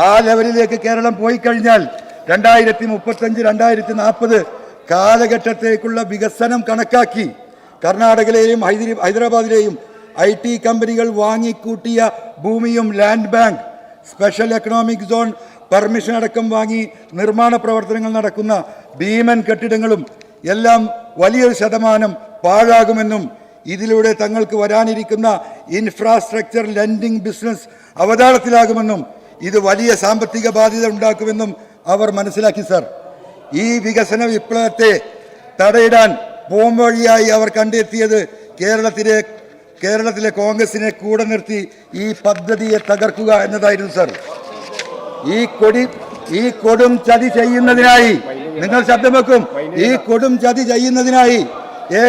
ആ ലെവലിലേക്ക് കേരളം പോയി കഴിഞ്ഞാൽ രണ്ടായിരത്തി മുപ്പത്തഞ്ച് രണ്ടായിരത്തി നാൽപ്പത് കാലഘട്ടത്തേക്കുള്ള വികസനം കണക്കാക്കി കർണാടകയിലെയും ഹൈദരി ഹൈദരാബാദിലെയും ഐ ടി കമ്പനികൾ വാങ്ങിക്കൂട്ടിയ ഭൂമിയും land bank special economic zone permission അടക്കം വാങ്ങി നിർമ്മാണ പ്രവർത്തനങ്ങൾ നടക്കുന്ന ഭീമൻ കെട്ടിടങ്ങളും എല്ലാം വലിയൊരു ശതമാനം പാഴാകുമെന്നും ഇതിലൂടെ തങ്ങൾക്ക് വരാനിരിക്കുന്ന ഇൻഫ്രാസ്ട്രക്ചർ ലെൻഡിംഗ് ബിസിനസ് അവതാളത്തിലാകുമെന്നും ഇത് വലിയ സാമ്പത്തിക ബാധ്യത ഉണ്ടാക്കുമെന്നും അവർ മനസ്സിലാക്കി സർ. ഈ വികസന വിപ്ലവത്തെ തടയിടാൻ പോംവഴിയായി അവർ കണ്ടെത്തിയത് കേരളത്തിലെ കേരളത്തിലെ കോൺഗ്രസിനെ കൂടെ നിർത്തി ഈ പദ്ധതിയെ തകർക്കുക എന്നതായിരുന്നു സർ. ഈ കൊടി ഈ കൊടും ചതി ചെയ്യുന്നതിനായി നിങ്ങൾ ശബ്ദം വെക്കും. ഈ കൊടും ചതി ചെയ്യുന്നതിനായി A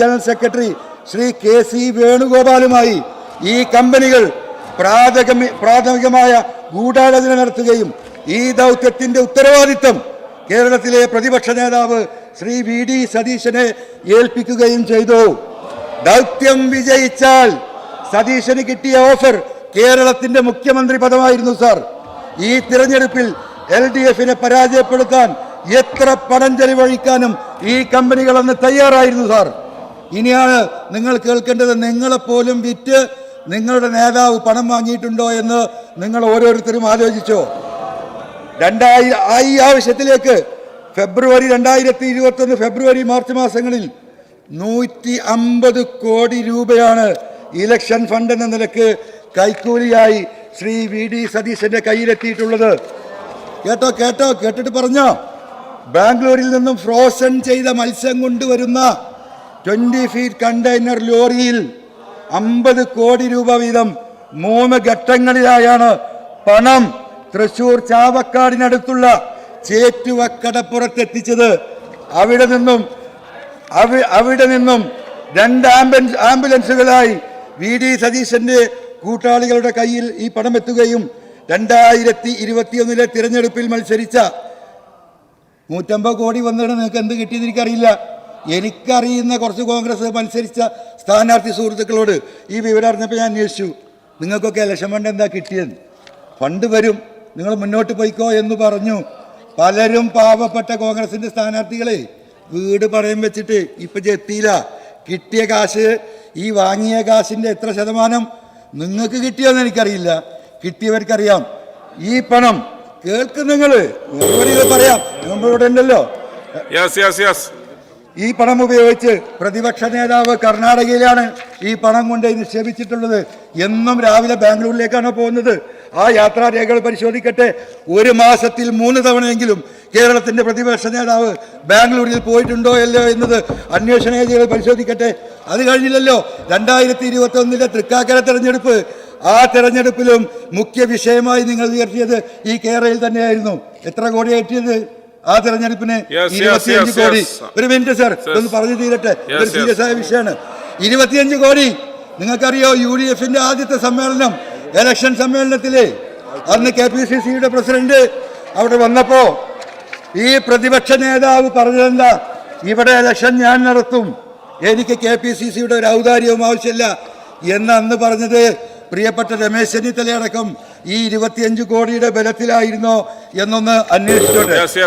general secretary Shri K C വേണുഗോപാലുമായി ഈ കമ്പനികൾ പ്രാഥമിക പ്രാഥമികമായ ഗൂഢാലോചന നടത്തുകയും ഈ ദൗത്യത്തിന്റെ ഉത്തരവാദിത്തം കേരളത്തിലെ പ്രതിപക്ഷ നേതാവ് ശ്രീ വി ഡി സതീശനെ ഏൽപ്പിക്കുകയും ചെയ്തു. ദൗത്യം വിജയിച്ചാൽ സതീശന് കിട്ടിയ ഓഫർ കേരളത്തിന്റെ മുഖ്യമന്ത്രി പദമായിരുന്നു സാർ. ഈ തിരഞ്ഞെടുപ്പിൽ എൽ ഡി എഫിനെ പരാജയപ്പെടുത്താൻ എത്ര പണം ചെലവഴിക്കാനും ഈ കമ്പനികൾ അന്ന് തയ്യാറായിരുന്നു സാർ. ഇനിയാണ് നിങ്ങൾ കേൾക്കേണ്ടത് നിങ്ങളെപ്പോലും വിറ്റ് നിങ്ങളുടെ നേതാവ് പണം വാങ്ങിയിട്ടുണ്ടോ എന്ന് നിങ്ങൾ ഓരോരുത്തരും ആലോചിച്ചോ. രണ്ടായി ഈ ആവശ്യത്തിലേക്ക് ഫെബ്രുവരി രണ്ടായിരത്തി ഇരുപത്തൊന്ന് ഫെബ്രുവരി മാർച്ച് മാസങ്ങളിൽ നൂറ്റി അമ്പത് കോടി രൂപയാണ് ഇലക്ഷൻ ഫണ്ട് എന്ന നിലയ്ക്ക് കൈക്കൂലിയായി ശ്രീ വി ഡി സതീശന്റെ കയ്യിലെത്തിയിട്ടുള്ളത്. കേട്ടോ കേട്ടോ കേട്ടിട്ട് പറഞ്ഞോ? ബാംഗ്ലൂരിൽ നിന്നും ഫ്രോസൺ ചെയ്ത മത്സ്യം കൊണ്ടുവരുന്ന ട്വന്റി ഫീറ്റ് കണ്ടെയ്നർ ലോറിയിൽ അമ്പത് കോടി രൂപ വീതം മൂന്ന് ഘട്ടങ്ങളിലായാണ് പണം തൃശൂർ ചാവക്കാടിനടുത്തുള്ള ചേറ്റുവക്കടപ്പുറത്തെത്തിച്ചത്. അവിടെ നിന്നും അവിടെ നിന്നും രണ്ട് ആംബുലൻസ് ആംബുലൻസുകളായി വി ഡി സതീശന്റെ കൂട്ടാളികളുടെ കയ്യിൽ ഈ പണം എത്തുകയും രണ്ടായിരത്തി ഇരുപത്തിയൊന്നിലെ തിരഞ്ഞെടുപ്പിൽ മത്സരിച്ച നൂറ്റമ്പത് കോടി വന്നിട്ട് നിങ്ങൾക്ക് എന്ത് കിട്ടിയെന്ന് എനിക്കറിയില്ല. എനിക്കറിയുന്ന കുറച്ച് കോൺഗ്രസ് മത്സരിച്ച സ്ഥാനാർത്ഥി സുഹൃത്തുക്കളോട് ഈ വിവരം അറിഞ്ഞപ്പോൾ ഞാൻ അന്വേഷിച്ചു. നിങ്ങൾക്കൊക്കെ ഇലക്ഷൻ ഫണ്ട് എന്താ കിട്ടിയെന്ന്. ഫണ്ട് വരും. നിങ്ങൾ മുന്നോട്ട് പോയിക്കോ എന്ന് പറഞ്ഞു. പലരും പാവപ്പെട്ട കോൺഗ്രസിന്റെ സ്ഥാനാർത്ഥികളെ വീട് പറയും വെച്ചിട്ട് ഇപ്പം എത്തിയില്ല. കിട്ടിയ കാശ് ഈ വാങ്ങിയ കാശിന്റെ എത്ര ശതമാനം നിങ്ങൾക്ക് കിട്ടിയോന്ന് എനിക്കറിയില്ല. കിട്ടിയവർക്കറിയാം. ഈ പണം കേൾക്കും നിങ്ങൾ പറയാം. നമ്മളിവിടെ ഉണ്ടല്ലോ. യെസ് യെസ് യെസ് ഈ പണം ഉപയോഗിച്ച് പ്രതിപക്ഷ നേതാവ് കർണാടകയിലാണ് ഈ പണം കൊണ്ട് നിക്ഷേപിച്ചിട്ടുള്ളത്. എന്നും രാവിലെ ബാംഗ്ലൂരിലേക്കാണ് പോകുന്നത്. ആ യാത്രാരേഖകൾ പരിശോധിക്കട്ടെ. ഒരു മാസത്തിൽ മൂന്ന് തവണയെങ്കിലും കേരളത്തിന്റെ പ്രതിപക്ഷ നേതാവ് ബാംഗ്ലൂരിൽ പോയിട്ടുണ്ടോ അല്ലയോ എന്നത് അന്വേഷണ ഏജികൾ പരിശോധിക്കട്ടെ. അത് കഴിഞ്ഞില്ലല്ലോ. രണ്ടായിരത്തി ഇരുപത്തി ഒന്നിലെ തൃക്കാക്കര തെരഞ്ഞെടുപ്പ്. ആ തെരഞ്ഞെടുപ്പിലും മുഖ്യ വിഷയമായി നിങ്ങൾ ഉയർത്തിയത് ഈ കേരളയിൽ തന്നെയായിരുന്നു. എത്ര കോടി ഏറ്റിയത് ആ തെരഞ്ഞെടുപ്പിന് ഇരുപത്തിയഞ്ച് കോടി. ഒരു മിനിറ്റ് സാർ ഒന്ന് പറഞ്ഞു തീരട്ടെ. Yes. സീരിയസ് ആയ വിഷയമാണ്. ഇരുപത്തിയഞ്ച് കോടി. നിങ്ങൾക്കറിയോ യു ഡി എഫിന്റെ ആദ്യത്തെ സമ്മേളനം? എലക്ഷൻ സമ്മേളനത്തിൽ. അന്ന് കെ പി സി സിയുടെ പ്രസിഡന്റ് അവിടെ വന്നപ്പോ ഈ പ്രതിപക്ഷ നേതാവ് പറഞ്ഞതെന്താ? ഇവിടെ ഇലക്ഷൻ ഞാൻ നടത്തും. എനിക്ക് കെ പി സി സിയുടെ ഒരു ഔദാര്യവും ആവശ്യമില്ല. എന്ന് അന്ന് പറഞ്ഞത് പ്രിയപ്പെട്ട രമേശ് ചെന്നിത്തലയടക്കം ഈ ഇരുപത്തിയഞ്ച് കോടിയുടെ ബലത്തിലായിരുന്നോ എന്നൊന്ന് അന്വേഷിച്ചോട്ടെ.